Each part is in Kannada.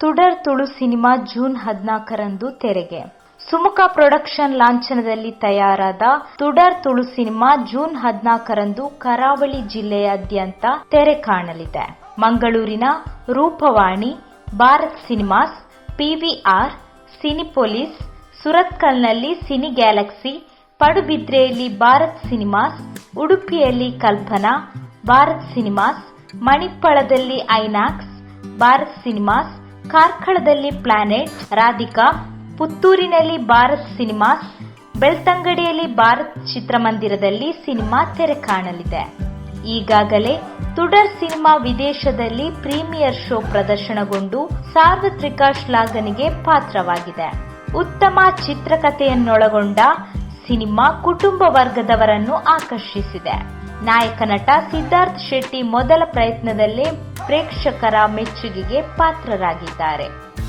ತುಡರ್ ತುಳು ಸಿನಿಮಾ ಜೂನ್ ಹದಿನಾಲ್ಕರಂದು ತೆರೆಗೆ. ಸುಮುಖ ಪ್ರೊಡಕ್ಷನ್ ಲಾಂಛನದಲ್ಲಿ ತಯಾರಾದ ತುಡರ್ ತುಳು ಸಿನಿಮಾ ಜೂನ್ ಹದಿನಾಲ್ಕರಂದು ಕರಾವಳಿ ಜಿಲ್ಲೆಯಾದ್ಯಂತ ತೆರೆ ಕಾಣಲಿದೆ. ಮಂಗಳೂರಿನ Roopavani, Bharat cinemas, PVR, Cinepolis, ಸುರತ್ಕಲ್ನಲ್ಲಿ cine Galaxy, ಪಡುಬಿದ್ರೆಯಲ್ಲಿ ಭಾರತ್ ಸಿನಿಮಾಸ್, ಉಡುಪಿಯಲ್ಲಿ ಕಲ್ಪನಾ, ಭಾರತ್ ಸಿನಿಮಾಸ್, ಮಣಿಪ್ಪಳದಲ್ಲಿ ಐನಾಕ್ಸ್, ಭಾರತ್ ಸಿನಿಮಾಸ್ ಕಾರ್ಕಳದಲ್ಲಿ ಪ್ಲಾನೆಟ್ ರಾಧಿಕಾ, ಪುತ್ತೂರಿನಲ್ಲಿ ಭಾರತ್ ಸಿನಿಮಾಸ್, ಬೆಳ್ತಂಗಡಿಯಲ್ಲಿ ಭಾರತ್ ಚಿತ್ರಮಂದಿರದಲ್ಲಿ ಸಿನಿಮಾ ತೆರೆ ಕಾಣಲಿದೆ. ಈಗಾಗಲೇ ತುಡರ್ ಸಿನಿಮಾ ವಿದೇಶದಲ್ಲಿ ಪ್ರೀಮಿಯರ್ ಶೋ ಪ್ರದರ್ಶನಗೊಂಡು ಸಾರ್ವತ್ರಿಕ ಶ್ಲಾಘನೆಗೆ ಪಾತ್ರವಾಗಿದೆ. ಉತ್ತಮ ಚಿತ್ರಕಥೆಯನ್ನೊಳಗೊಂಡ ಸಿನಿಮಾ ಕುಟುಂಬ ವರ್ಗದವರನ್ನು ಆಕರ್ಷಿಸಿದೆ. ನಾಯಕ ನಟ ಸಿದ್ಧಾರ್ಥ್ ಶೆಟ್ಟಿ ಮೊದಲ ಪ್ರಯತ್ನದಲ್ಲೇ ಪ್ರೇಕ್ಷಕರ ಮೆಚ್ಚುಗೆಗೆ ಪಾತ್ರರಾಗಿದ್ದಾರೆ.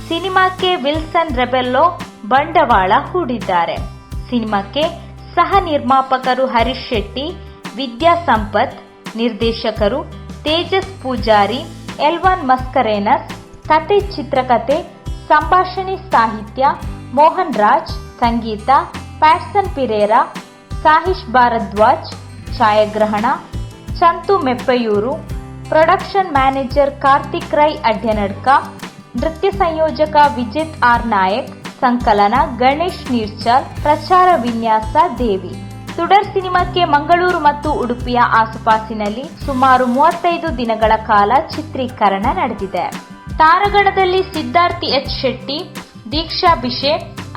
ಸಿನಿಮಾಕ್ಕೆ ವಿಲ್ಸನ್ ರೆಬೆಲ್ಲೋ ಬಂಡವಾಳ ಹೂಡಿದ್ದಾರೆ. ಸಿನಿಮಾಕ್ಕೆ ಸಹ ನಿರ್ಮಾಪಕರು ಹರೀಶ್ ಶೆಟ್ಟಿ, ವಿದ್ಯಾ ಸಂಪತ್, ನಿರ್ದೇಶಕರು ತೇಜಸ್ ಪೂಜಾರಿ, ಎಲ್ವಾನ್ ಮಸ್ಕರೇನಸ್, ಕತೆ ಚಿತ್ರಕಥೆ ಸಂಭಾಷಣೆ ಸಾಹಿತ್ಯ, ಮೋಹನ್ ರಾಜ್, ಸಂಗೀತ, ಪ್ಯಾಟ್ಸನ್ ಪಿರೇರಾ, ಸಾಹಿಶ್ ಭಾರದ್ವಾಜ್ ಛಾಯಾಗ್ರಹಣ, ಚಂತು ಮೆಪ್ಪೆಯೂರು, ಪ್ರೊಡಕ್ಷನ್ ಮ್ಯಾನೇಜರ್ ಕಾರ್ತಿಕ್ ರೈ ಅಡ್ಯನಡ್ಕ, ನೃತ್ಯ ಸಂಯೋಜಕ ವಿಜಿತ್ ಆರ್ ನಾಯಕ್, ಸಂಕಲನ ಗಣೇಶ್ ನೀರ್ಚಲ್, ಪ್ರಚಾರ ವಿನ್ಯಾಸ ದೇವಿ. ತುಡರ್ ಸಿನಿಮಾಕ್ಕೆ ಮಂಗಳೂರು ಮತ್ತು ಉಡುಪಿಯ ಆಸುಪಾಸಿನಲ್ಲಿ ಸುಮಾರು ಮೂವತ್ತೈದು ದಿನಗಳ ಕಾಲ ಚಿತ್ರೀಕರಣ ನಡೆದಿದೆ. ತಾರಗಣದಲ್ಲಿ ಸಿದ್ಧಾರ್ಥಿ ಎಚ್ ಶೆಟ್ಟಿ, ದೀಕ್ಷಾ ಬಿಷೆ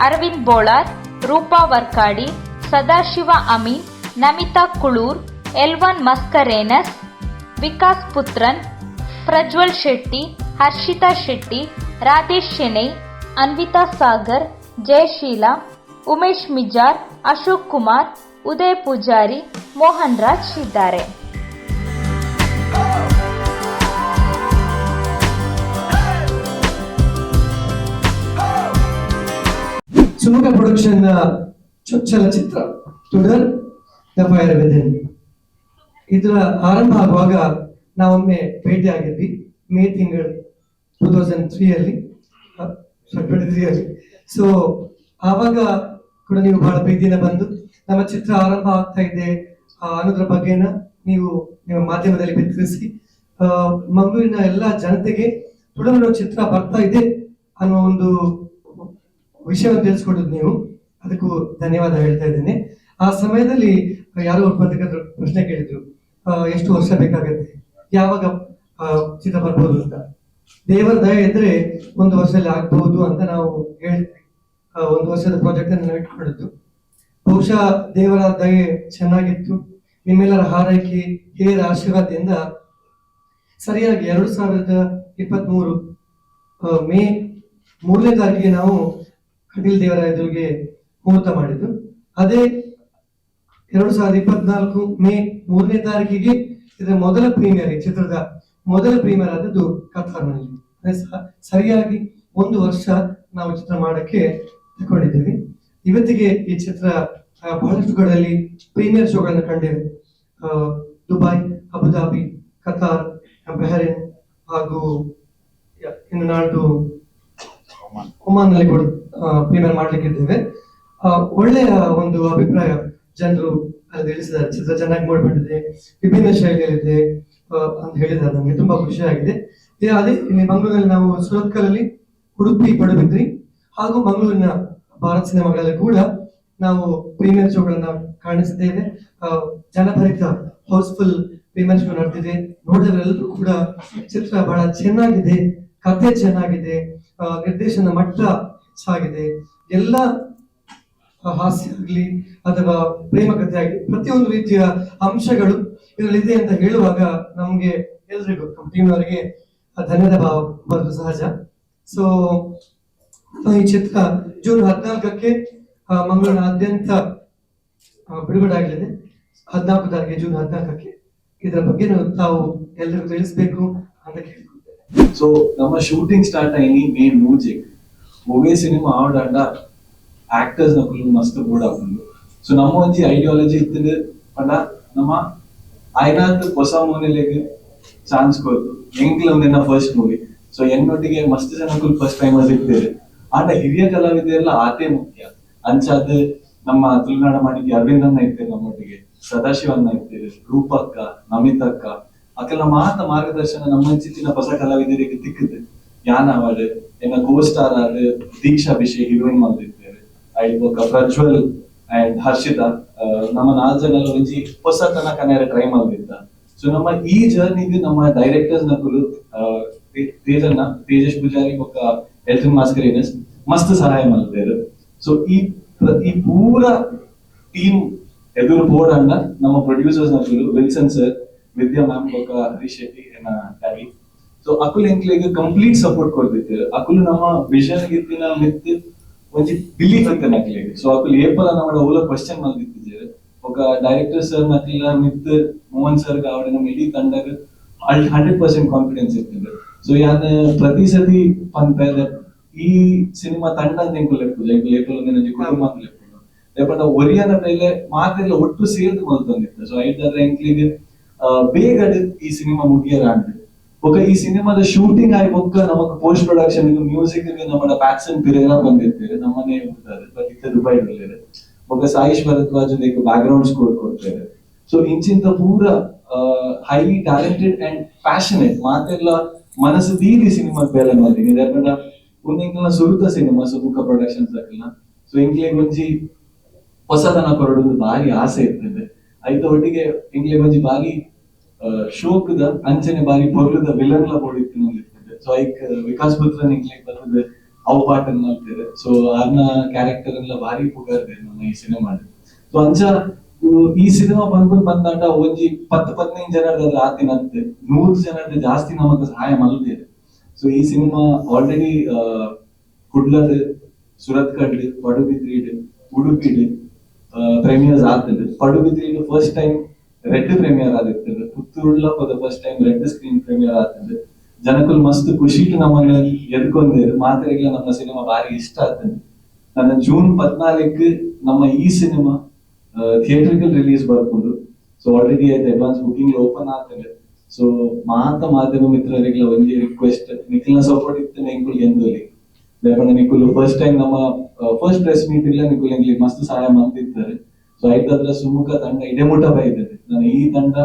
ಅರವಿಂದ್ ಬೋಳಾರ್, ರೂಪಾ ವರ್ಕಾಡಿ, ಸದಾಶಿವ ಅಮೀನ್ ನಮಿತಾ ಕುಳೂರ್, ಎಲ್ವನ್ ಮಸ್ಕರೇನಸ್, ವಿಕಾಸ್ ಪುತ್ರನ್, ಪ್ರಜ್ವಲ್ ಶೆಟ್ಟಿ, ಹರ್ಷಿತಾ ಶೆಟ್ಟಿ, ರಾಧೇಶ್ ಶೆಣೈ, ಅನ್ವಿತಾ ಸಾಗರ್, ಜಯಶೀಲ, ಉಮೇಶ್ ಮಿಜಾರ್, ಅಶೋಕ್ ಕುಮಾರ್, ಉದಯ್ ಪೂಜಾರಿ, ಮೋಹನ್ ರಾಜ್ ಇದ್ದಾರೆ. ಪ್ರೊಡಕ್ಷನ್ ಚಲಚಿತ್ರ ಟುಡರ್ ದ ಫೈರ್ ವಿದಿನ್ ಇದರ ಆರಂಭ ಆಗುವಾಗ ನಾವೊಮ್ಮೆ ಭೇಟಿ ಆಗಿದ್ವಿ. ಮೇ ತಿಂಗಳು ಟೂ ತೌಸಂಡ್ ತ್ರೀ ಅಲ್ಲಿ. ತ್ರೀ ಅಲ್ಲಿ. ಸೊ ಆವಾಗ ಕೂಡ ನೀವು ಬಹಳ ಪ್ರೀತಿಯಿಂದ ಬಂದು ನಮ್ಮ ಚಿತ್ರ ಆರಂಭ ಆಗ್ತಾ ಇದೆ. ಅನ್ನೋದ್ರ ಬಗ್ಗೆನ ನೀವು ನಿಮ್ಮ ಮಾಧ್ಯಮದಲ್ಲಿ ಬಿತ್ತರಿಸಿ. ಮಂಗಳೂರಿನ ಎಲ್ಲ ಜನತೆಗೆ ಕೂಡ ಚಿತ್ರ ಬರ್ತಾ ಇದೆ ಅನ್ನೋ ಒಂದು ವಿಷಯವನ್ನು ತಿಳಿಸ್ಕೊಡೋದು ನೀವು. ಅದಕ್ಕೂ ಧನ್ಯವಾದ ಹೇಳ್ತಾ ಇದ್ದೇನೆ. ಆ ಸಮಯದಲ್ಲಿ ಯಾರೋ ಪತ್ರಕರ್ತರು ಪ್ರಶ್ನೆ ಕೇಳಿದ್ರು ಎಷ್ಟು ವರ್ಷ ಬೇಕಾಗತ್ತೆ? ಯಾವಾಗ ಚಿತ್ರ ಬರ್ಬೋದು ಅಂತ? ದೇವರ ದಯ ಇದ್ರೆ ಒಂದು ವರ್ಷದಲ್ಲಿ ಆಗ್ಬಹುದು ಅಂತ ನಾವು ಹೇಳಿದ್ವಿ ಒಂದು ವರ್ಷದ ಪ್ರಾಜೆಕ್ಟ್ ಅನ್ನು ಇಟ್ಕೊಂಡಿದ್ದು. ಬಹುಶಃ ದೇವರ ದಯೆ ಚೆನ್ನಾಗಿತ್ತು. ನಿಮ್ಮೆಲ್ಲರ ಹಾರೈಕೆ, ಹಿರಿಯರ ಆಶೀರ್ವಾದದಿಂದ ಸರಿಯಾಗಿ ಎರಡು ಸಾವಿರದ ಇಪ್ಪತ್ತ್ ಮೂರು ಮೇ ಮೂರನೇ ತಾರೀಕಿಗೆ ನಾವು ಕಟೀಲ್ ದೇವರ ಎದುರಿಗೆ ಮುಹೂರ್ತ ಮಾಡಿದ್ದು. ಅದೇ ಎರಡು ಸಾವಿರದ ಇಪ್ಪತ್ನಾಲ್ಕು ಮೇ ಮೂರನೇ ತಾರೀಕಿಗೆ ಇದರ ಮೊದಲ ಪ್ರೀಮಿಯರ್ ಈ ಚಿತ್ರದ ಮೊದಲ ಪ್ರೀಮಿಯರ್ ಆದದ್ದು ಕತಾರ್ನಲ್ಲಿ ಅಂದ್ರೆ ಸರಿಯಾಗಿ ಒಂದು ವರ್ಷ ನಾವು ಚಿತ್ರ ಮಾಡಕ್ಕೆ ತಗೊಂಡಿದ್ದೀವಿ ಇವತ್ತಿಗೆ ಈ ಚಿತ್ರ ಬಹಳಷ್ಟು ಕಡೆಯಲ್ಲಿ ಪ್ರೀಮಿಯರ್ ಶೋಗಳನ್ನು ಕಂಡಿವೆ Dubai Abu Dhabi Qatar Bahrain ಹಾಗೂ ಇನ್ನು ನಾಡು ಒಮಾನ್. ನಲ್ಲಿ ಕೂಡ ಪ್ರೀಮಿಯರ್ ಮಾಡ್ಲಿಕ್ಕಿದ್ದೇವೆ. ಆ, ಒಳ್ಳೆಯ ಒಂದು ಅಭಿಪ್ರಾಯ ಜನರು ತಿಳಿಸಿದ್ದಾರೆ. ಚಿತ್ರ ಚೆನ್ನಾಗಿ ಮೂಡಿಬಂದಿದೆ. ವಿಭಿನ್ನ ಶೈಲಿಯಲ್ಲಿದೆ. ಅಂತ ಹೇಳಿದ್ದಾರೆ. ನಮಗೆ ತುಂಬಾ ಖುಷಿ ಆಗಿದೆ. ಅದೇ ಮಂಗಳೂರಲ್ಲಿ ನಾವು ಸುರತ್ಕಲಲ್ಲಿ ಉಡುಪಿ ಪಡುಬಿದ್ರಿ ಹಾಗೂ ಮಂಗಳೂರಿನ ಭಾರತ್ ಸಿನಿಮಾಗಳಲ್ಲಿ ಕೂಡ ನಾವು ಪ್ರೀಮಿಯರ್ ಶೋಗಳನ್ನ ಕಾಣಿಸಿದ್ದೇವೆ ಜನಭರಿತ, ಹೌಸ್ಫುಲ್ ಪ್ರೀಮಿಯರ್ ಶೋ ನಡೆದಿದೆ. ನೋಡಿದವರೆಲ್ಲರೂ ಕೂಡ ಚಿತ್ರ ಬಹಳ ಚೆನ್ನಾಗಿದೆ. ಕಥೆ ಚೆನ್ನಾಗಿದೆ. ನಿರ್ದೇಶನ ಮಟ್ಟ ಸಾಗಿದೆ ಎಲ್ಲ ಹಾಸ್ಯ ಆಗಲಿ ಅಥವಾ ಪ್ರೇಮ ಆಗಿ ಪ್ರತಿಯೊಂದು ರೀತಿಯ ಅಂಶಗಳು ಇದರಲ್ಲಿದೆ ಅಂತ ಹೇಳುವಾಗ ನಮ್ಗೆ ಎಲ್ರಿಗೂ ಕಂಪ್ನಿಯವರಿಗೆ ಧನ್ಯದ ಭಾವ ಬರೋದು ಸಹಜ. ಸೊ ಈ ಚಿತ್ರ ಜೂನ್ ಹದಿನಾಲ್ಕಕ್ಕೆ ಮಂಗಳೂರಿನಾದ್ಯಂತ ಬಿಡುಗಡೆ ಆಗಲಿದೆ. ಹದಿನಾಲ್ಕು ತಾರೀಕು ಜೂನ್ ಹದಿನಾಲ್ಕಕ್ಕೆ. ಇದರ ಬಗ್ಗೆ ತಾವು ಎಲ್ಲರಿಗೂ ತಿಳಿಸ್ಬೇಕು ಅಂತ ಕೇಳ್ಕೊಳ್ತೇನೆ. ಸೊ ನಮ್ಮ ಶೂಟಿಂಗ್ ಸ್ಟಾರ್ಟ್ ಆಗಿ ಮೇನ್ ಮೂಜಿಕ್ ಮೂವಿ ಸಿನಿಮಾ ಆಡಾಡ ಆಕ್ಟರ್ಸ್ನ ಫುಲ್ ಮಸ್ತ್ ಬೋರ್ಡ್ ಹಾಕೊಂಡು ಸೊ ನಮ್ಮ ಒಂಜಿ ಐಡಿಯಾಲಜಿ ಇತ್ತಿಂದು ಪಂಡ ನಮ್ಮ ಐನಾತ್ ಹೊಸ ಮೂವಿಲೆಗ್ ಚಾನ್ಸ್ ಕೊಡ್ತು. ಎಂಕ್ಲ ಒಂದಿನ ಫಸ್ಟ್ ಮೂವಿ ಸೊ ಎನ್ನೊಟ್ಟಿಗೆ ಮಸ್ತ್ ಜನಕ್ಕೂ ಫಸ್ಟ್ ಟೈಮ್ ಸಿಗ್ತೇವೆ ಆಟ ಹಿರಿಯ ಕಲಾವಿದರೆಲ್ಲ ಆತೆ ಮುಖ್ಯ. ಅಂಚಾದ ನಮ್ಮ ತುಳುನಾಡ ಮಾಡಿಗೆ ಅರವಿಂದ್ ಅನ್ನ ಇರ್ತೇವೆ ನಮ್ಮೊಟ್ಟಿಗೆ ಸದಾಶಿವನ್ನ ಇರ್ತೇವೆ ರೂಪಕ್ಕ, ನಮಿತಕ್ಕ. ಅಕ್ಕೆಲ್ಲ ಮಾತ ಮಾರ್ಗದರ್ಶನ ನಮ್ಮ ಚಿತ್ತಿನ ಹೊಸ ಕಲಾವಿದರಿಗೆ ತಿಕ್ಕದೆ ಯಾನ ಅವಾರ್ಡ್ ಏನ ಕೋ ಸ್ಟಾರ್ ಆದ ದೀಕ್ಷಾ ಅಭಿಷೇಕ್ ಹೀರೋಯಿನ್ ಮಾಡಿರ್ತೇವೆ ಐ ಬೊಕ್ಕ ಪ್ರಜ್ವಲ್ ಅಂಡ್ ಹರ್ಷಿತಾ ನಮ್ಮ ನಾಲ್ಕು ಜನ ಒಂಜಿ ಹೊಸ ತನಕ ಟ್ರೈ ಮಾಡಿದ್ದ. ಸೊ ನಮ್ಮ ಈ ಜರ್ನಿಗೆ ನಮ್ಮ ಡೈರೆಕ್ಟರ್ಸ್ ನಕುಲು ತೇಜನ್ನ ತೇಜಸ್ ಪೂಜಾರಿ ಬೊಕ್ಕ ಎಲ್ಟನ್ ಮಾಸ್ಕರೇನಸ್ ಮಸ್ತ್ ಸಹಾಯ ಮಾಡಿದ್ರು ಸೊ ಈ ಪ್ರತಿ ಪೂರ ಟೀಮ್ ಎದುರು ಬೋರ್ಡ್ ಅನ್ನ ನಮ್ಮ ಪ್ರೊಡ್ಯೂಸರ್ಸ್ ನಕುಲು ವಿಲ್ಸನ್ ಸರ್ ವಿದ್ಯಾ ಮ್ಯಾಮ್ ಬೊಕ್ಕ ಹರೀಶ್ ಶೆಟ್ಟಿ ಟ್ಯಾಲಿ ಸೊ ಅಕುಲ್ ಎಂಕ್ಲೆಗ್ ಕಂಪ್ಲೀಟ್ ಸಪೋರ್ಟ್ ಕೊಡ್ತಿದ್ದಾರೆ. ಅಕುಲು ನಮ್ಮ ವಿಷನ್ ಗಿತ್ತಿನ ಮಿತ್ ಒಂಜಿ ಬಿಲೀಫ್ ಇತ್ತೆ ನಕ್ಲೆಗ್ ಸೊ ಅಕುಲ್ ಏಪಲ ನಮ್ಮ ಓಲ ಕ್ವಶನ್ ಮಲ್ದಿತ್ತಿದ್ದಾರೆ ఒక ಡೈರೆಕ್ಟರ್ ಸರ್ ಮತ್ತಿಲ್ಲ ಮಿತ್ ಮೋಹನ್ ಸರ್ ಗಾವಡೆ ನಮ್ಮ ಇಡೀ ತಂಡಗ ಹಂಡ್ರೆಡ್ ಪರ್ಸೆಂಟ್ ಕಾನ್ಫಿಡೆನ್ಸ್ ಇರ್ತದೆ ಸೊ ಯಾನ ಪ್ರತಿ ಸತಿ ಪಂಪದ ಈ ಸಿನಿಮಾ ತಂಡ ಅಂತ ಲೆಪ್ಪುದು ಈಗ ಲೇಪಲ್ ನನಗೆ ಕುಟುಂಬ ಅಂತ ಲೆಪ್ಪುದು ಲೇಪಟ ಒರಿಯನ ಮೇಲೆ ಮಾತೆಲ್ಲ ಒಟ್ಟು ಸೇರ್ದು ಮಲ್ತೊಂದಿತ್ತು ಸೊ ಐದಾದ್ರೆ ಎಂಕ್ಲಿಗೆ ಬೇಗ ಈ ಸಿನಿಮಾ ಮುಗಿಯಲ್ಲ ಅಂಡ್ ఒక ಈ ಸಿನಿಮಾದ ಶೂಟಿಂಗ್ ಆಯ್ ಒಕ್ಕ ನಮಕ್ ಪೋಸ್ಟ್ ಪ್ರೊಡಕ್ಷನ್ ಇದು ಮ್ಯೂಸಿಕ್ಗೆ ನಮ್ಮ ಪ್ಯಾಕ್ಸನ್ ಪಿರೇರ ಬಂದಿರ್ತೀವಿ ನಮ್ಮನೆ ಇದ್ದಾರೆ ಬಟ್ ಇತ್ತ ದುಬೈ ಇರಲಿದೆ ಒಕ್ಕ ಸಾಯಿಶ್ ಭರದ್ವಾಜ್ ಒಂದು ಬ್ಯಾಕ್ ಗ್ರೌಂಡ್ ಸ್ಕೋರ್ ಕೊಡ್ತಾರೆ ಸೊ ಇಂಚಿಂತ ಪೂರ ಹೈಲಿ ಟ್ಯಾಲೆಂಟೆಡ್ ಅಂಡ್ ಪ್ಯಾಷನೇಟ್ ಮಾತೆಲ್ಲ ಮನಸ್ಸು ದೀದಿ ಸಿನಿಮಾ ಬೇಲೆ ಮಾಡ್ತೀನಿ ಯಾಕಂದ್ರೆ ಒಂದಿಂಗ್ಲ ಸುರುತ ಸಿನಿಮಾ ಸುಮುಖ ಪ್ರೊಡಕ್ಷನ್ಸ್ ಆಗಲ್ಲ ಸೊ ಇಂಗ್ಲೆ ಒಂಜಿ ಹೊಸತನ ಕೊರಡೋದು ಬಾರಿ ಆಸೆ ಇರ್ತದೆ. ಐತ ಒಟ್ಟಿಗೆ ಇಂಗ್ಲೆ ಒಂಜಿ ಭಾರಿ ಶೋಕದ ಅಂಚನೆ ಬಾರಿ ಪೊರ್ಲದ ವಿಲನ್ಲ ಬೋಡಿತ್ತು ಇರ್ತದೆ ಸೊ ಐಕ್, ವಿಕಾಸ್ ಪುತ್ರ ಇಂಕ್ಲೆ ಬರ್ತದೆ ಅವು ಪಾಠ ಮಾಡ್ತಾರೆ ಸೊ ಅದನ್ನ ಕ್ಯಾರೆಕ್ಟರ್ ಎಲ್ಲ ಭಾರಿ ಪುಗಾರ್ದೆ ನಮ್ಮ ಈ ಸಿನಿಮಾ ಸೊ ಅಂಚ ಈ ಸಿನಿಮಾ ಬಂದ್ ಬಂದಾಟ ಒಂಜಿ ಪತ್ತು ಪದಿನೈದು ಜನರದ ಆತಿನಂತೆ ನೂರು ಜನರದ ಜಾಸ್ತಿ ನಮಗೆ ಸಹಾಯ ಮಲ್ದಿದೆ ಸೊ ಈ ಸಿನಿಮಾ ಆಲ್ರೆಡಿ ಕುಡ್ಲದ ಸುರತ್ ಕಡ್ಲಿ ಪಡುಬಿದ್ರಿಡ್, ಉಡುಪಿಡ್ ಪ್ರೀಮಿಯರ್ಸ್ ಆಗ್ತದೆ ಪಡುಬಿದ್ರಿಡ್ ಫಸ್ಟ್ ಟೈಮ್ ರೆಡ್ ಪ್ರೀಮಿಯರ್ ಆಗಿರ್ತದೆ ತುಳ್ಲ for the first time red screen premiere ಆತದೆ ಜನಕ್ಕೂ ಮಸ್ತ್ ಖುಷಿ ನಮ್ಮನ್ನ ಎದ್ಕೊಂಡೇರು ಮಾತ್ರೆಗಳ ನಮ್ಮ ಸಿನಿಮಾ ಭಾರಿ ಇಷ್ಟ ಆಗ್ತದೆ. ನನ್ನ ಜೂನ್ ಪದ್ನಾಲ್ಕು ನಮ್ಮ ಈ ಸಿನಿಮಾ ಥಿಯೇಟರ್ ರಿಲೀಸ್ ಬರ್ಬೋದು. ಸೊ ಆಲ್ರೆಡಿ ಆಯ್ತು ಅಡ್ವಾನ್ಸ್ ಬುಕಿಂಗ್ ಓಪನ್ ಆಗ್ತದೆ. ಸೊ ಮಾತ ಮಾಧ್ಯಮ ಮಿತ್ರರಿಗೆಲ್ಲ ಒಂದೇ ರಿಕ್ವೆಸ್ಟ್ ನಿಖಿಲ್ನ ಸಪೋರ್ಟ್ ಇತ್ತು ನಿಂಕುಲ್ ಎಂದಲ್ಲಿ. ಲೇಪಣ್ಣ ನಿಖುಲ್ ಫಸ್ಟ್ ಟೈಮ್ ನಮ್ಮ ಫಸ್ಟ್ ಪ್ರೆಸ್ ಮೀಟ್ ಇಲ್ಲ ನಿಖುಲ್ ಎಂಗ್ಲಿ ಮಸ್ತ್ ಸಹಾಯ ಮಾಡ್ತಿರ್ತಾರೆ ಸೊ ಐದಾದ್ರ ಸುಮುಖ ತಂಡ ಇಡೆಮುಟ ಬೈದಿದೆ ನಾನು ಈ ತಂಡ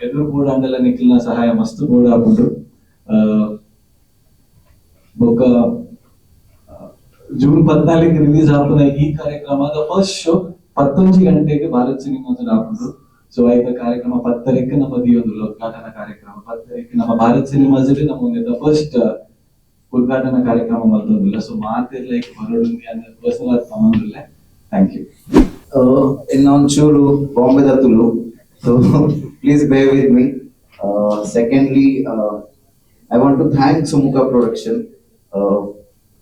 ಎದುರು ಕೂಡ ಅಂಡೆಲ್ಲ ನಿಖಿಲ್ನ ಸಹಾಯ ಮಸ್ತ್. ಕೂಡ ಹಾಕೊಂಡ್ರು ಬೊಕ್ಕ ಜೂನ್ ಪದ್ನಾಲ್ಕು ರಿಲೀಸ್ ಆಪುನ ಈ ಕಾರ್ಯಕ್ರಮದ ಫಸ್ಟ್ ಶೋ ಪತ್ತೊಂಜಿ ಗಂಟೆಗೆ ಭಾರತ್ ಸಿನಿಮಾ ಹಾಕೊಂಡು ಸೊ ಐದ ಕಾರ್ಯಕ್ರಮ ಪತ್ತರಕ್ಕೆ ನಮ್ಮ ದಿಯೊಂದು ಉದ್ಘಾಟನಾ ಕಾರ್ಯಕ್ರಮ. ಪತ್ತರಕ್ಕೆ ನಮ್ಮ ಭಾರತ್ ಸಿನಿಮಾಸ್ ನಮ್ಮ ಒಂದಿದ್ದ ಫಸ್ಟ್ ಉದ್ಘಾಟನಾ ಕಾರ್ಯಕ್ರಮ ಮಲ್ತೊಂದಿಲ್ಲ ಸೊ ಮಾತೆಲ್ಲ ಈಗ ಹೊರಡುಂದಿ ಅಂದ್ರೆ ಪರ್ಸನಲ್ ಸಂಬಂಧಿಲ್ಲ thank you ಇನ್ನೊಂಚೂರು Bombay Tulu so Please bear with me. Uh, secondly, uh, I want to thank Sumuka Production. Uh,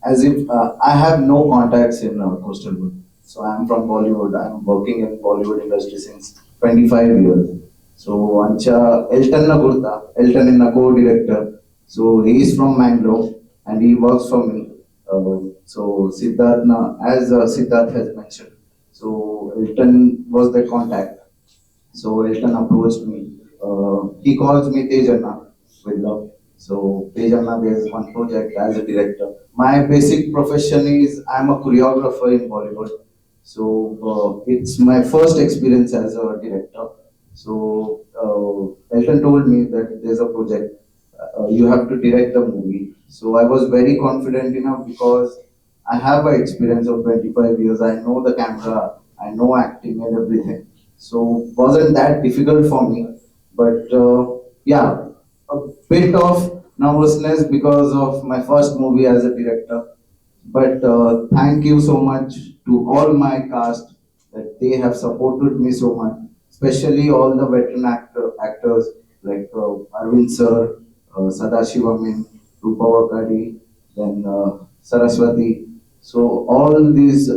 as if uh, I have no contacts in uh, coastal Wood. So I am from Bollywood. I am working in Bollywood industry since 25 years. So Ancha Elton Nagurta, Elton is a co-director. So he is from Mangalore and he works for me. Uh, so Siddharth, as uh, Siddharth has mentioned, so Elton was the contact. So Elton approached me. Uh, he calls me Tejanna with love. So Tejanna, there's one project as a director. My basic profession is I'm a choreographer in Bollywood. So uh, it's my first experience as a director. So uh, Elton told me that there's a project. Uh, you have to direct the movie. So I was very confident enough because I have an experience of 25 years. I know the camera, I know acting and everything. So wasn't that difficult for me. But uh, yeah, a bit of nervousness because of my first movie as a director. But uh, thank you so much to all my cast that they have supported me so much, especially all the veteran actor, actors like uh, Arvind sir, uh, Sadashivamin, Rupa Vakadi, then uh, Saraswati. So all these,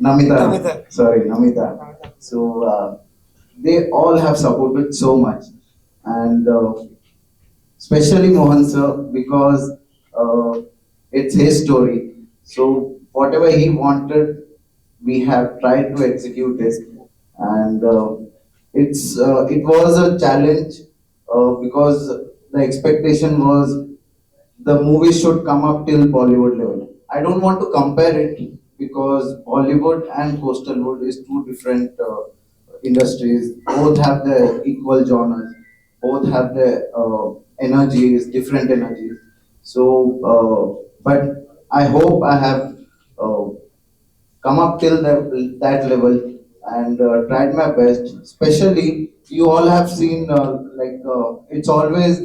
Namita, Namita. sorry, Namita. So uh, they all have supported so much. And uh, especially Mohan sir because uh, it's his story. So whatever he wanted, we have tried to execute it, and uh, it's uh, it was a challenge uh, because the expectation was the movie should come up till Bollywood level. I don't want to compare it because Bollywood and coastal wood is two different uh, industries. Both have their equal genres. Both have their uh, energies, different energies. So, uh, but I hope I have uh, come up till that, that level and uh, tried my best. Especially, you all have seen uh, like uh, it's always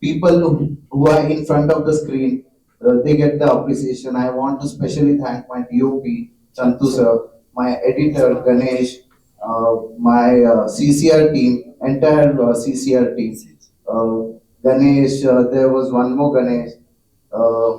people who are in front of the screen. Uh, they get the appreciation. I want to specially thank my DOP Chantu sir, my editor Ganesh, uh, my uh, CCR team, entire uh, CCR team. Uh, Ganesh, uh, there was one more Ganesh. Uh,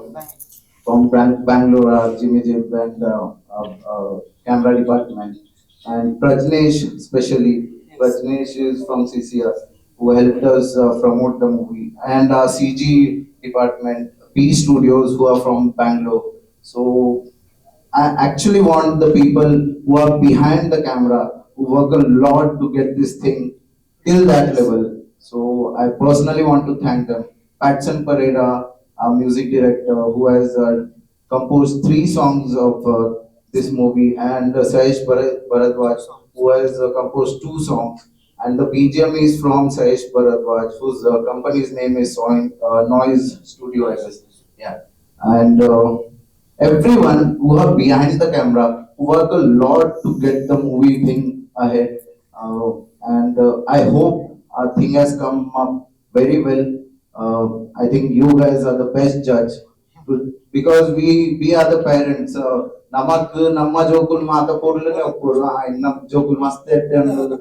from Bang- Bangalore, uh, Jimmy Jib and uh, uh, uh, camera department. And Prajnesh especially, Prajnesh is from CCR, who helped us uh, promote the movie. And our CG department, P Studios, who are from Bangalore. So I actually want the people who are behind the camera, who work a lot to get this thing till that level. So I personally want to thank them. Patson Pereira, our music director, who has uh, composed three songs of uh, this movie, and uh, Sayesh Bharadwaj, who has uh, composed two songs. And the BGM is from Sayesh Bharadwaj, whose uh, company's name is Soin, uh, Noise Studio, I guess. Yeah. And uh, everyone who are behind the camera who work a lot to get the movie thing ahead. Uh, and uh, I hope our thing has come up very well. Uh, I think you guys are the best judge because we we are the parents. Uh, ನಮಕ್ ನಮ್ಮ ಜೋಕುಲ್ ಮಾತ ಪೋರ್ಲನೆ ಒಪ್ಪೋರು ಆ ನಮ್ಮ ಜೋಕುಲ್ ಮಸ್ತ್ ಎಟ್ಟೆ ಅನ್ನೋದು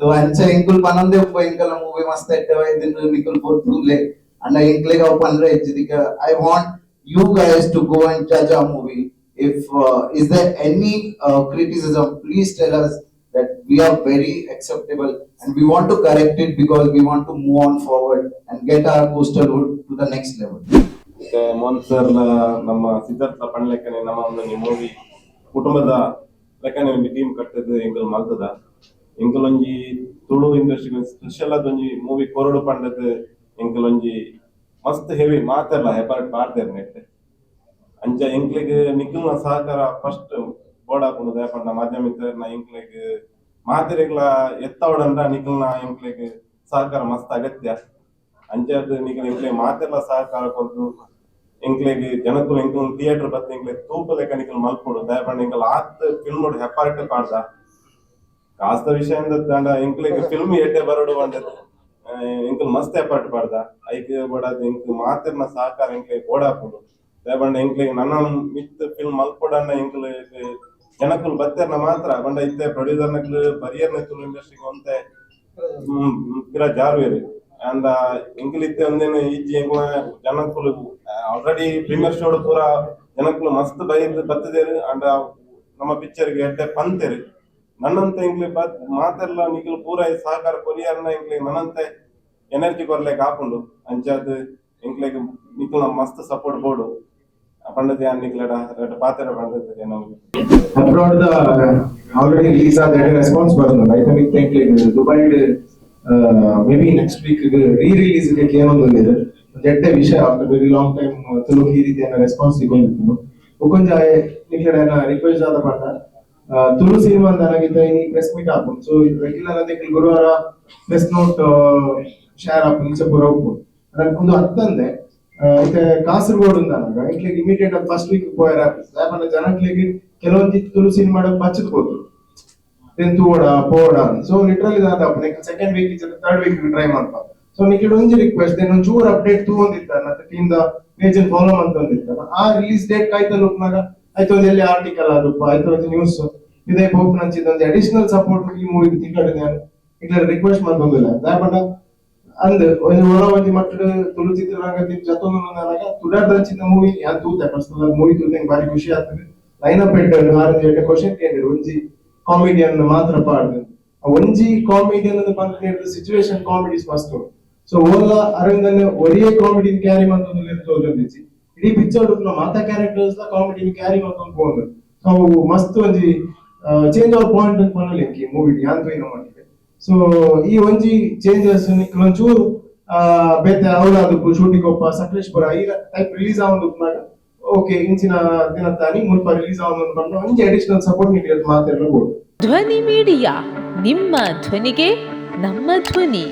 तो ಅಂಚ ಇಂಕುಲ್ ಪನಂದೆ ಒಪ್ಪ ಇಂಕಲ ಮೂವಿ ಮಸ್ತ್ ಎಟ್ಟೆ ವೈದಿನ ನಿಕುಲ್ ಪೊತ್ತುಲೆ ಅಂಡ್ ಐ ಕ್ಲಿಕ್ ಅಪ್ ಅಂದ್ರೆ I want you guys to go and ಜಜ್ a movie if is the any criticism please tell us that we are very acceptable and we want to correct it because we want to move on forward and get our poster to the next level Mohan sir ನಮ್ಮ ಸಿದ್ಧಾರ್ಥ ಪಣ್ಲೇಖನೆ ನಮ್ಮ ಒಂದು ನಿಮ್ಮ ಮೂವಿ ಕುಟುಂಬದ ಲೆಕ್ಕನೆ ಒಂದು ಟೀಮ್ ಕಟ್ಟದ ಎಂಗಲ್ ಮಲ್ತದ ಎಂಗಲ್ ತುಳು ಇಂಡಸ್ಟ್ರಿ ಸ್ಪೆಷಲ್ ಅದೊಂಜಿ ಮೂವಿ ಕೊರಡು ಪಂಡದ ಎಂಕಲ್ ಒಂಜಿ ಮಸ್ತ್ ಹೆವಿ ಮಾತೆಲ್ಲ ಹೆಪಾರ್ಟ್ ಪಾಡ್ದೇರ್ ನೆಟ್ಟೆ. ಅಂಚ ಎಂಕ್ಲೆಗ್ ನಿಖಿಲ್ನ ಸಹಕಾರ ಫಸ್ಟ್ ಬೋರ್ಡ್ ಹಾಕೊಂಡು ದಯಪಂಡ ಮಾಧ್ಯಮಿಕರ್ನ ಎಂಕ್ಲೆಗ್ ಮಾತೆರೆಗ್ಲ ಎತ್ತವಡಂಡ ನಿಖಿಲ್ನ ಎಂಕ್ಲೆಗ್ ಸಹಕಾರ ಮಸ್ತ್ ಅಗತ್ಯ ಅಂಚಾದ್ ನಿಖಿಲ್ ಎಂಕ್ಲೆ ಮಾತೆಲ್ಲ ಸಹಕಾರ ಕೊಟ್ಟು ಎಂಕ್ಲೆಗ್ ಜನಕ್ಕೂ ಎಂಕ್ಲ ಥಿಯೇಟರ್ ಬತ್ತ ಎಂಕ್ಲೆ ತೂಪ ಲೆಕ್ಕ ನಿಖಿಲ್ ಮಲ್ಪೊಡು ದಯಪಂಡ ಎಂಕಲ್ ಆತ್ ಫಿಲ್ಮ್ ನೋಡಿ ಪಾಡ್ದ. ಕಾಸ್ತ ವಿಷಯ ಎಂಕ್ಲೆಗ್ ಫಿಲ್ಮ್ ಎಡ್ಡೆ ಬರಡು ಬಂದದ್ದು ಎಂಕಲ್ ಮಸ್ತ್ ಎಫರ್ಟ್ ಪಾಡ್ದ ಐಕ್ ಬಡದ್ ಎಂಕ್ ಸಾಕಾರ ಸಹಕಾರ ಎಂಕ್ಲೆ ಓಡಾಪುಡು ದಯಪಂಡ ಎಂಕ್ಲೆಗ್ ನನ್ನ ಮಿತ್ ಫಿಲ್ಮ್ ಮಲ್ಪೊಡನ್ನ ಎಂಕ್ಲೆ ಜನಕ್ಕಲ್ ಬತ್ತೆರ್ನ ಮಾತ್ರ. ಬಂಡ ಇತ್ತೆ ಪ್ರೊಡ್ಯೂಸರ್ನಕ್ಲು ಬರಿಯರ್ ತುಳು ಇಂಡಸ್ಟ್ರಿಗೆ ಒಂತೆ. ಪಿರ ಜಾರುವೇರಿ. ಅಂದ ಎಂಕಲ್ ಇತ್ತೆ ಒಂದೇನು ಈಜಿ ಎಂಕ್ಲ ಜನಕ್ಕಲು ಆಲ್ರೆಡಿ ಪ್ರೀಮಿಯರ್ ಶೋಡ್ ಪೂರ ಜನಕ್ಕಲು ಮಸ್ತ್ ಬೈ ಬತ್ತದೇ ಅಂಡ್ ನಮ್ಮ ಪಿಕ್ಚರ್ಗೆ ಎಡ್ಡೆ ಪಂತೆರು. ನನ್ನಂತೆ ಇಂಗ್ಲಿ ಮಾತೆಲ್ಲ ನಿಖಿಲ್ ಪೂರ ಸಹಕಾರ ಕೊರಿಯರ್ನ ಇಂಗ್ಲಿ ನನ್ನಂತೆ ಎನರ್ಜಿ ಕೊರ್ಲೆಗ್ ಹಾಕೊಂಡು ಅಂಚಾದ್ ಇಂಗ್ಲೆಗ್ ನಿಖಿಲ್ ಮಸ್ತ್ ಸಪೋರ್ಟ್ ಬೋಡು ಪಂಡದ ನಿಖಿಲಡ ರೆಡ್ ಪಾತ್ರ ಪಂಡದ ಅಬ್ರಾಡ್ the already release ಆದ ರೆಸ್ಪಾನ್ಸ್ ಬರ್ತದೆ. I think Dubai maybe next week ರೀ ರಿಲೀಸ್ಗೆ ಏನೊಂದು ಜಡ್ಡೆ ವಿಷಯ after very long time Tulu ಈ ರೀತಿಯ ರೆಸ್ಪಾನ್ಸ್ ಸಿಗೊಂಡಿತ್ತು ಉಕೊಂಜ ನಿಕ್ಲೆಡ ರಿಕ್ವೆಸ್ಟ್ ಆದ ಪಂಡ ತುಳು ಸಿನಿಮಾ ಅಂತ ಆಗಿದ್ದ ಪ್ರೆಸ್ ಮೀಟ್ ಹಾಕೊಂಡು ಸೊ ರೆಗ್ಯುಲರ್ ಅಂತ ಗುರುವಾರ ಪ್ರೆಸ್ ನೋಟ್ ಶೇರ್ ಹಾಕೊಂಡು ಈಚೆ ಪೂರ ಹೋಗ್ಬೋದು. ಒಂದು ಹತ್ತಂದೆ ಮತ್ತೆ ಕಾಸರಗೋಡು ಅಂದಾಗ ಇಟ್ಲಿ ಇಮಿಡಿಯೇಟ್ ಆಗಿ ಫಸ್ಟ್ ವೀಕ್ ಪೋಯರ್ ಆಗ್ತದೆ ಯಾಕಂದ್ರೆ ಜನಕ್ಲಿಗೆ ಕೆಲವೊಂದು ತುಳು ಸಿನಿಮಾ ಬಚ್ಚದ್ ಹೋದ್ರು ದೆನ್ ತೂಡ ಪೋಡ ಸೊ ಲಿಟ್ರಲ್ ಇದಾದ ಸೆಕೆಂಡ್ ವೀಕ್ ಇದ್ರೆ ಥರ್ಡ್ ವೀಕ್ ಟ್ರೈ ಮಾಡ್ಬಾರ್ದು ಸೊ ನಿಖಿಡ್ ಒಂದು ರಿಕ್ವೆಸ್ಟ್ ದೆನ್ ಒಂಚೂರು ಅಪ್ಡೇಟ್ ತಗೊಂಡಿದ್ದಾನ ಟೀಮ್ ದ ಪೇಜ್ ಫಾಲೋ ಅಂತ ಒಂದಿತ್ತಾನ ಆ ರಿಲೀಸ್ ಡೇಟ್ ಕಾಯ್ತಾ ಲುಕ್ನಾಗ ಆಯ್ತು, ಒಂದು ಆರ್ಟಿಕಲ್ ಆದಪ್ಪ ಆಯ್ತು, ಒಂದು ನ್ಯೂಸ್ ಇದೇ ಬೋಪ್ ನಂಚಿದ ಒಂದು ಅಡಿಷನಲ್ ಸಪೋರ್ಟ್ ಈ ಮೂವಿ ತಿಂಗಳು ನಾನು. ಇಟ್ಲ ರಿಕ್ವೆಸ್ಟ್ ಮಾಡ್ಬೋದಿಲ್ಲ ದಾಪಂಡ ಅಂದ್, ಒಂದು ಒಳ ಒಂಜಿ ಮಟ್ಟದ ತುಳು ಚಿತ್ರರಂಗ ಜತೊಂದು ನನಗ ಮೂವಿ ಯಾನ್ ತೂತ ಪರ್ಸನಲ್ ಮೂವಿ ತೂತೆ ಬಾರಿ ಖುಷಿ ಆಗ್ತದೆ. ಲೈನ್ ಅಪ್ ಇಟ್ಟು ಆರು ಏಟು ಕ್ವಶನ್ ಕೇಳಿದ್ರು ಒಂಜಿ ಕಾಮಿಡಿಯನ್ ಮಾತ್ರ ಪಾಡ್ದು. ಒಂಜಿ ಕಾಮಿಡಿಯನ್ ಅಂತ ಬಂದ ಸಿಚುವೇಶನ್ ಕಾಮಿಡೀಸ್ ಮಸ್ತ್ ಸೊ ಓದ ಅರವಿಂದನ್ ಒರಿಯೇ ಕಾಮಿಡಿ ಕ್ಯಾರಿ ಮಂತೊಂದು ತೋಜೊಂದಿಚ್ಚಿ ಇಡೀ ಪಿಕ್ಚರ್ ಮಾತಾ ಕ್ಯಾರೆಕ್ಟರ್ಸ್ ಕಾಮಿಡಿ ಕ್ಯಾರಿ ಮಾಡ್ಕೊಂಡು ಪೋಂದು ನಾವು ಮಸ್ತ್ ಒಂಜಿ ಚೇಂಜ್ ಅವರ್ ಪಾಯಿಂಟ್ ಅಂತ ಪನ್ನಲಿಕ್ಕೆ ಮೂವಿ ತೋಯಿನ ಮಾಡಿದೆ ಸೊ ಈ ಒಂಜಿ ಚೇಂಜಸ್ ಒಂಚೂರು ಬೇತೆ ಶೂಟಿ ಶೂಟಿಂಗ್ ಸಕಲೇಶ್ಪುರ ಈ ಟೈಪ್ ರಿಲೀಸ್ ಆವೊಂದು ಓಕೆ ಇಂಚಿನ ದಿನ ತಾನಿ ಮುಲ್ಪ ರಿಲೀಸ್ ಆವೊಂದು ಬಂದು ಒಂಜಿ ಅಡಿಷನಲ್ ಸಪೋರ್ಟ್ ನೀಡಿ ಮಾತೆಲ್ಲ ಬೋಡು ಧ್ವನಿ ಮೀಡಿಯಾ ನಿಮ್ಮ ಧ್ವನಿಗೆ ನಮ್ಮ ಧ್ವನಿ.